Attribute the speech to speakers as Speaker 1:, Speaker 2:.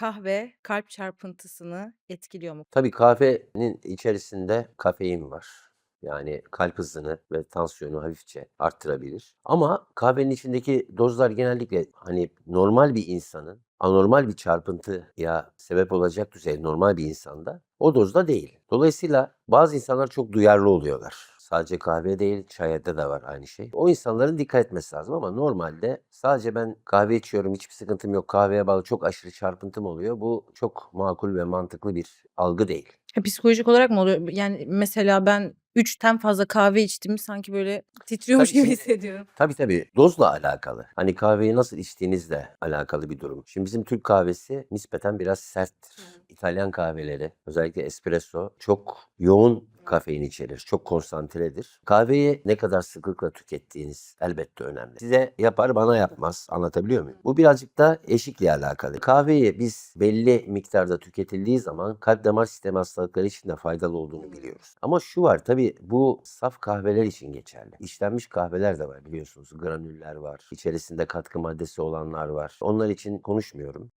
Speaker 1: kahve kalp çarpıntısını etkiliyor mu?
Speaker 2: Tabii kahvenin içerisinde kafein var. Yani kalp hızını ve tansiyonu hafifçe arttırabilir. Ama kahvenin içindeki dozlar genellikle hani normal bir insanın anormal bir çarpıntıya sebep olacak düzeyde normal bir insanda o dozda değil. Dolayısıyla bazı insanlar çok duyarlı oluyorlar. Sadece kahve değil, çayda da var aynı şey. O insanların dikkat etmesi lazım ama normalde sadece ben kahve içiyorum, hiçbir sıkıntım yok, kahveye bağlı çok aşırı çarpıntım oluyor. Bu çok makul ve mantıklı bir algı değil.
Speaker 1: Ha, psikolojik olarak mı oluyor? Yani mesela ben 3'ten fazla kahve içtiğimi sanki böyle titriyormuş
Speaker 2: Tabii
Speaker 1: gibi
Speaker 2: şimdi
Speaker 1: hissediyorum.
Speaker 2: Tabii tabii dozla alakalı. Hani kahveyi nasıl içtiğinizle alakalı bir durum. Şimdi bizim Türk kahvesi nispeten biraz serttir.
Speaker 1: Hı.
Speaker 2: İtalyan kahveleri özellikle espresso çok yoğun kafein içerir. Çok konsantredir. Kahveyi ne kadar sıklıkla tükettiğiniz elbette önemli. Size yapar bana yapmaz. Anlatabiliyor muyum? Bu birazcık da eşikle alakalı. Kahveyi biz belli miktarda tüketildiği zaman kalp damar sistemi hastalıkları için de faydalı olduğunu biliyoruz. Ama şu var tabii bu saf kahveler için geçerli. İşlenmiş kahveler de var biliyorsunuz. Granüller var. İçerisinde katkı maddesi olanlar var. Onlar için konuşmuyorum.